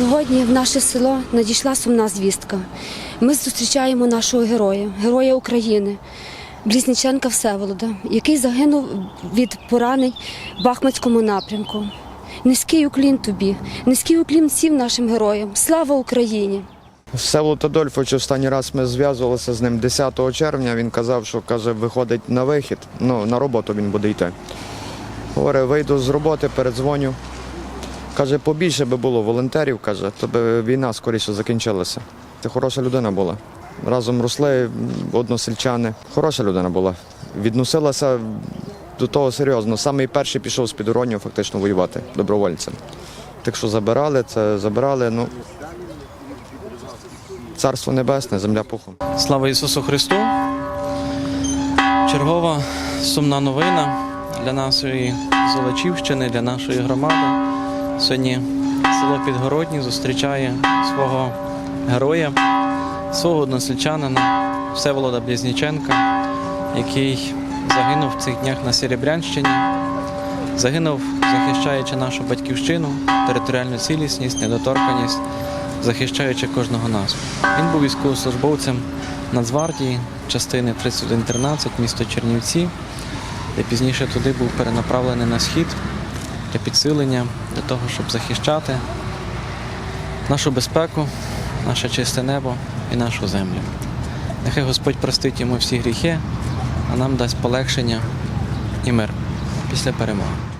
Сьогодні в наше село надійшла сумна звістка. Ми зустрічаємо нашого героя, героя України, Близніченка Всеволода, який загинув від поранень в Бахмутському напрямку. Низький уклін тобі, низький уклін всім нашим героям. Слава Україні! Всеволод Адольфович, останній раз ми зв'язувалися з ним 10 червня. Він казав, що каже, виходить на вихід. Ну, на роботу він буде йти. Говорить, вийду з роботи, передзвоню. Каже, побільше би було волонтерів, каже, то би війна скоріше закінчилася. Це хороша людина була. Разом росли односельчани. Хороша людина була. Відносилася до того серйозно. Самий перший пішов з підуронів фактично воювати добровольцем. Так що забирали, це забирали. Ну, Царство небесне, земля пухом. Слава Ісусу Христу! Чергова сумна новина для нашої Золочівщини, для нашої громади. Сьогодні село Підгородні зустрічає свого героя, свого односельчанина Всеволода Близніченка, який загинув в цих днях на Серебрянщині. Загинув, захищаючи нашу батьківщину, територіальну цілісність, недоторканість, захищаючи кожного нас. Він був військовослужбовцем Нацгвардії, частини 3113, місто Чернівці, де пізніше туди був перенаправлений на схід для підсилення, для того, щоб захищати нашу безпеку, наше чисте небо і нашу землю. Нехай Господь простить йому всі гріхи, а нам дасть полегшення і мир після перемоги.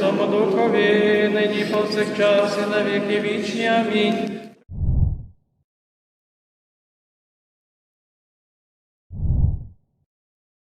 Святому Духові, нині повсякчас і на віки вічні. Амінь.